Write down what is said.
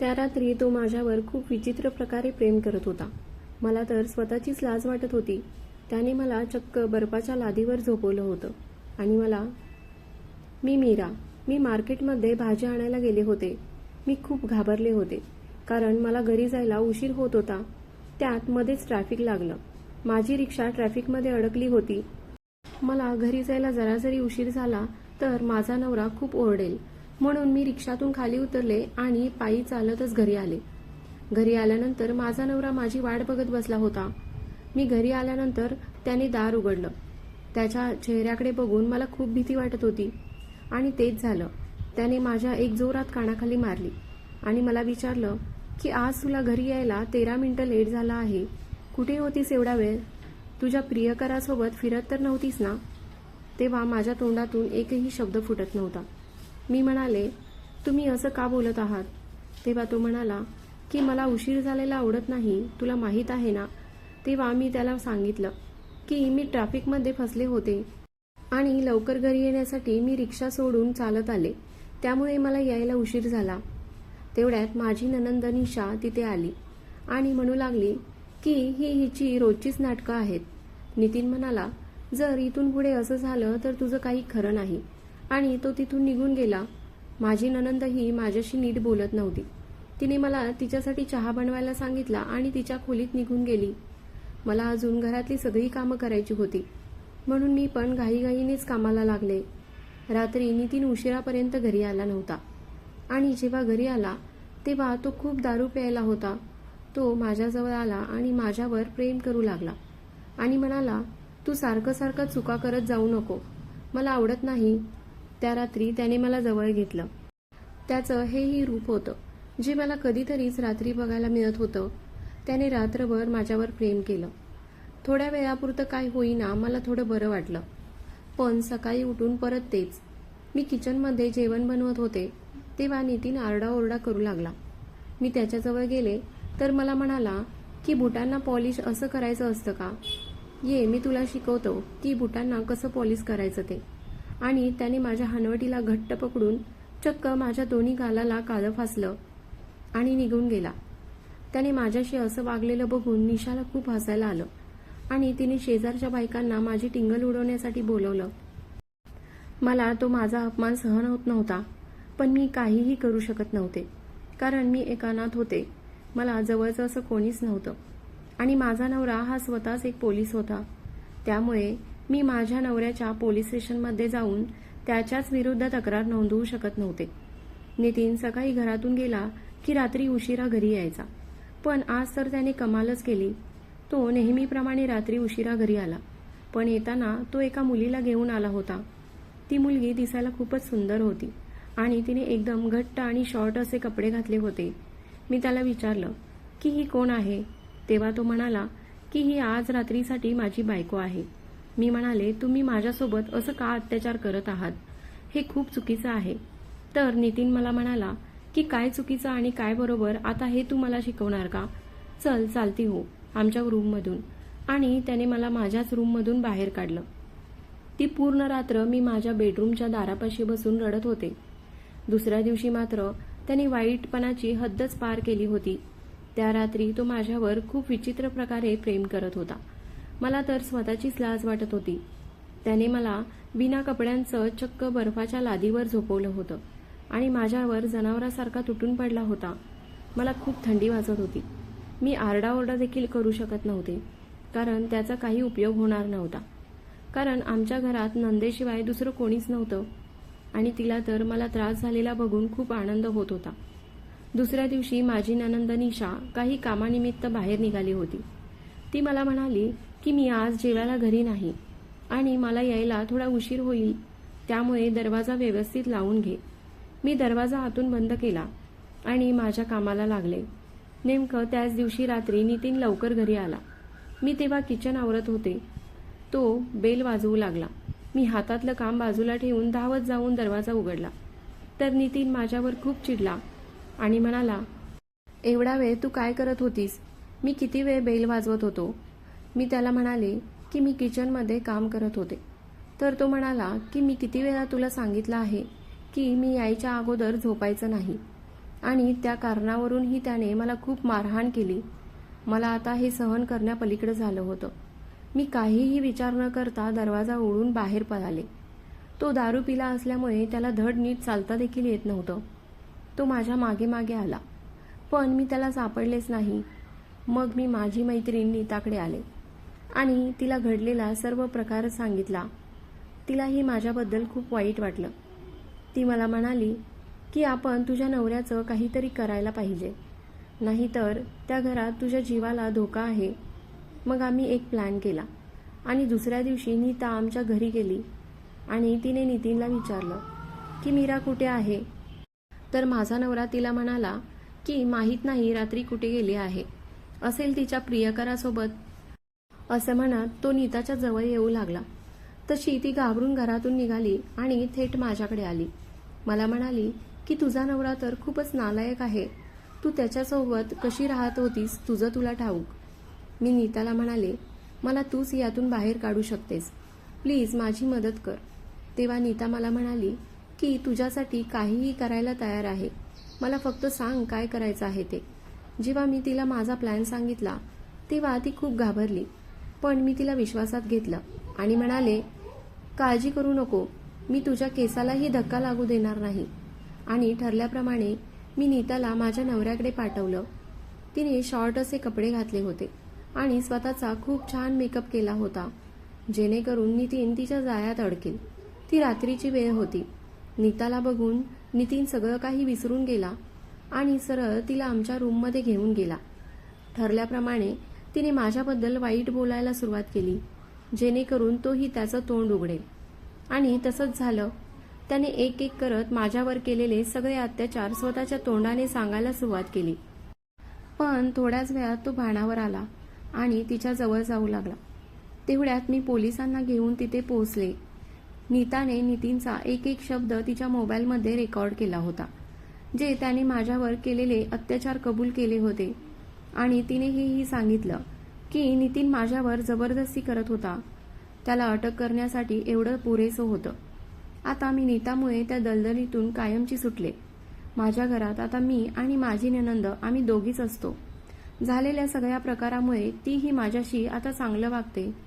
त्या रात्री तो माझ्यावर खूप विचित्र प्रकारे प्रेम करत होता. मला तर स्वतःचीच लाज वाटत होती. त्याने मला चक्क बर्फाच्या लादीवर झोपवलं होतं. आणि मला मी मीरा मी मार्केटमध्ये भाजी आणायला गेले होते. मी खूप घाबरले होते. कारण मला घरी जायला उशीर होत होता. त्यात मध्येच ट्रॅफिक लागलं. माझी रिक्षा ट्रॅफिकमध्ये अडकली होती. मला घरी जायला जरा जरी उशीर झाला तर माझा नवरा खूप ओरडेल. म्हणून मी रिक्षातून खाली उतरले आणि पायी चालतच घरी आले. घरी आल्यानंतर माझा नवरा माझी वाट बघत बसला होता. मी घरी आल्यानंतर त्याने दार उघडलं. त्याच्या चेहऱ्याकडे बघून मला खूप भीती वाटत होती. आणि तेच झालं. त्याने माझ्या एक जोरात कानाखाली मारली आणि मला विचारलं की आज तुला घरी यायला तेरा मिनिटं लेट झाला आहे. कुठे होतीस एवढा वेळ? तुझ्या प्रियकरासोबत फिरत तर नव्हतीस ना? तेव्हा माझ्या तोंडातून एकही शब्द फुटत नव्हता. मी म्हणाले तुम्ही असं का बोलत आहात? तेव्हा तो म्हणाला की मला उशीर झालेला आवडत नाही तुला माहीत आहे ना? तेव्हा मी त्याला सांगितलं की मी ट्रॅफिकमध्ये फसले होते आणि लवकर घरी येण्यासाठी मी रिक्षा सोडून चालत आले त्यामुळे मला यायला उशीर झाला. तेवढ्यात माझी ननंद निशा तिथे आली आणि म्हणू लागली की ही हिची रोजचीच नाटकं आहेत. नितीन म्हणाला जर इथून पुढे असं झालं तर तुझं काही खरं नाही. आणि तो तिथून निघून गेला. माझी ननंदही माझ्याशी नीट बोलत नव्हती. तिने मला तिच्यासाठी चहा बनवायला सांगितला आणि तिच्या खोलीत निघून गेली. मला अजून घरातली सगळी कामं करायची होती. म्हणून मी पण घाईघाईनेच कामाला लागले. रात्री नितीन उशिरापर्यंत घरी आला नव्हता. आणि जेव्हा घरी आला तेव्हा तो खूप दारू प्यायला होता. तो माझ्याजवळ आला आणि माझ्यावर प्रेम करू लागला. आणि म्हणाला तू सारखं सारखं चुका करत जाऊ नको. मला आवडत नाही. त्या रात्री त्याने मला जवळ घेतलं. त्याचं हेही रूप होतं जे मला कधीतरीच रात्री बघायला मिळत होतं. त्याने रात्रभर माझ्यावर प्रेम केलं. थोड्या वेळापुरतं काय होईना मला थोडं बरं वाटलं. पण सकाळी उठून परत तेच. मी किचनमध्ये जेवण बनवत होते तेव्हा नितीन आरडाओरडा करू लागला. मी त्याच्याजवळ गेले तर मला म्हणाला की बुटांना पॉलिश असं करायचं असतं का? ये मी तुला शिकवतो की बुटांना कसं पॉलिश करायचं ते. आणि त्याने माझ्या हनवटीला घट्ट पकडून चक्क माझ्या दोन्ही गालाला काळं फासलं आणि निघून गेला. त्याने माझ्याशी असं वागलेलं बघून निशाला खूप हसायला आलं आणि तिने शेजारच्या बायकांना माझी टिंगल उडवण्यासाठी बोलवलं. मला तो माझा अपमान सहन होत नव्हता पण मी काहीही करू शकत नव्हते कारण मी एकानात होते. मला जवळचं असं कोणीच नव्हतं. आणि माझा नवरा हा स्वतःच एक पोलीस होता. त्यामुळे मी माझ्या नवऱ्याच्या पोलीस स्टेशनमध्ये जाऊन त्याच्याच विरुद्ध तक्रार नोंदवू शकत नव्हते. नितीन सकाळी घरातून गेला की रात्री उशिरा घरी यायचा. पण आज तर त्याने कमालच केली. तो नेहमीप्रमाणे रात्री उशिरा घरी आला. पण येताना तो एका मुलीला घेऊन आला होता. ती मुलगी दिसायला खूपच सुंदर होती आणि तिने एकदम घट्ट आणि शॉर्ट असे कपडे घातले होते. मी त्याला विचारलं की ही कोण आहे? तेव्हा तो म्हणाला की ही आज रात्रीसाठी माझी बायको आहे. मी म्हणाले तुम्ही माझ्यासोबत असं का अत्याचार करत आहात? हे खूप चुकीचं आहे. तर नितीन मला म्हणाला की काय चुकीचं आणि काय बरोबर? आता हे तू मला शिकवणार का? चल चालती हो आमच्या रूममधून. आणि त्याने मला माझ्याच रूममधून बाहेर काढलं. ती पूर्ण रात्र मी माझ्या बेडरूमच्या दारापाशी बसून रडत होते. दुसऱ्या दिवशी मात्र त्याने वाईटपणाची हद्दच पार केली होती. त्या रात्री तो माझ्यावर खूप विचित्र प्रकारे प्रेम करत होता. मला तर स्वतःचीच लाज वाटत होती. त्याने मला बिना कपड्यांचं चक्क बर्फाच्या लादीवर झोपवलं होतं आणि माझ्यावर जनावरासारखा तुटून पडला होता. मला खूप थंडी वाजत होती. मी आरडाओरडा देखील करू शकत नव्हते कारण त्याचा काही उपयोग होणार नव्हता. कारण आमच्या घरात नंदेशिवाय दुसरं कोणीच नव्हतं आणि तिला तर मला त्रास झालेला बघून खूप आनंद होत होता. दुसऱ्या दिवशी माझी ननंद निशा काही कामानिमित्त बाहेर निघाली होती. ती मला म्हणाली की मी आज जेवायला घरी नाही आणि मला यायला थोडा उशीर होईल त्यामुळे दरवाजा व्यवस्थित लावून घे. मी दरवाजा आतून बंद केला आणि माझ्या कामाला लागले. नेमकं त्याच दिवशी रात्री नितीन लवकर घरी आला. मी तेव्हा किचन आवरत होते. तो बेल वाजवू लागला. मी हातातलं काम बाजूला ठेवून धावत जाऊन दरवाजा उघडला. तर नितीन माझ्यावर खूप चिडला आणि म्हणाला एवढा वेळ तू काय करत होतीस? मी किती वेळ बेल वाजवत होतो? मी त्याला म्हणाले की मी किचनमध्ये काम करत होते. तर तो म्हणाला की मी किती वेळा तुला सांगितलं आहे की मी यायच्या अगोदर झोपायचं नाही. आणि त्या कारणावरूनही त्याने मला खूप मारहाण केली. मला आता हे सहन करण्यापलीकडे झालं होतं. मी काहीही विचार न करता दरवाजा उडून बाहेर पळाले. तो दारू पिला असल्यामुळे त्याला धड नीट चालता देखील येत नव्हतं. तो माझ्या मागे मागे आला. पण मी त्याला सापडलेच नाही. मग मी माझी मैत्रीण नीताकडे आले. आणि तिला घडलेला सर्व प्रकार सांगितला. तिलाही माझ्याबद्दल खूप वाईट वाटलं. ती मला म्हणाली की आपण तुझ्या नवऱ्याचं काहीतरी करायला पाहिजे. नाहीतर त्या घरात तुझ्या जीवाला धोका आहे. मग आम्ही एक प्लॅन केला. आणि दुसऱ्या दिवशी नीता आमच्या घरी गेली आणि तिने नितीनला विचारलं की मीरा कुठे आहे? तर माझा नवरा तिला म्हणाला की माहीत नाही रात्री कुठे गेली आहे. असेल तिच्या प्रियकरासोबत असं म्हणत तो नीताच्या जवळ येऊ लागला. तशी ती घाबरून घरातून निघाली आणि थेट माझ्याकडे आली. मला म्हणाली की तुझा नवरा तर खूपच नालायक आहे. तू त्याच्यासोबत कशी राहत होतीस तुझं तुला ठाऊक. मी नीताला म्हणाले मला तूच यातून बाहेर काढू शकतेस. प्लीज माझी मदत कर. तेव्हा नीता मला म्हणाली की तुझ्यासाठी काहीही करायला तयार आहे. मला फक्त सांग काय करायचं आहे ते. जेव्हा मी तिला माझा प्लॅन सांगितला तेव्हा ती खूप घाबरली. पण मी तिला विश्वासात घेतलं आणि म्हणाले काळजी करू नको. मी तुझ्या केसालाही धक्का लागू देणार नाही. आणि ठरल्याप्रमाणे मी नीताला माझ्या नवऱ्याकडे पाठवलं. तिने शॉर्ट असे कपडे घातले होते आणि स्वतःचा खूप छान मेकअप केला होता जेणेकरून नितीन तिच्या जाळ्यात अडकेल. ती रात्रीची वेळ होती. नीताला बघून नितीन सगळं काही विसरून गेला आणि सरळ तिला आमच्या रूममध्ये घेऊन गेला. ठरल्याप्रमाणे तिने माझ्याबद्दल वाईट बोलायला सुरुवात केली जेणेकरून तोही त्याचं तोंड उघडेल. आणि तसंच झालं. त्याने एक एक करत माझ्यावर केलेले सगळे अत्याचार स्वतःच्या तोंडाने सांगायला सुरुवात केली. पण थोड्याच वेळात तो भाणावर आला आणि तिच्या जवळ जाऊ लागला. तेवढ्यात मी पोलिसांना घेऊन तिथे पोहोचले. नीताने नितीनचा एक एक शब्द तिच्या मोबाईलमध्ये रेकॉर्ड केला होता जे त्याने माझ्यावर केलेले अत्याचार कबूल केले होते. आणि तिने हेही सांगितलं की नितीन माझ्यावर जबरदस्ती करत होता. त्याला अटक करण्यासाठी एवढं पुरेसं होतं. आता मी नीतामुळे त्या दलदलीतून कायमची सुटले. माझ्या घरात आता मी आणि माझी ननंद आम्ही दोघीच असतो. झालेल्या सगळ्या प्रकारामुळे तीही माझ्याशी आता चांगलं वागते.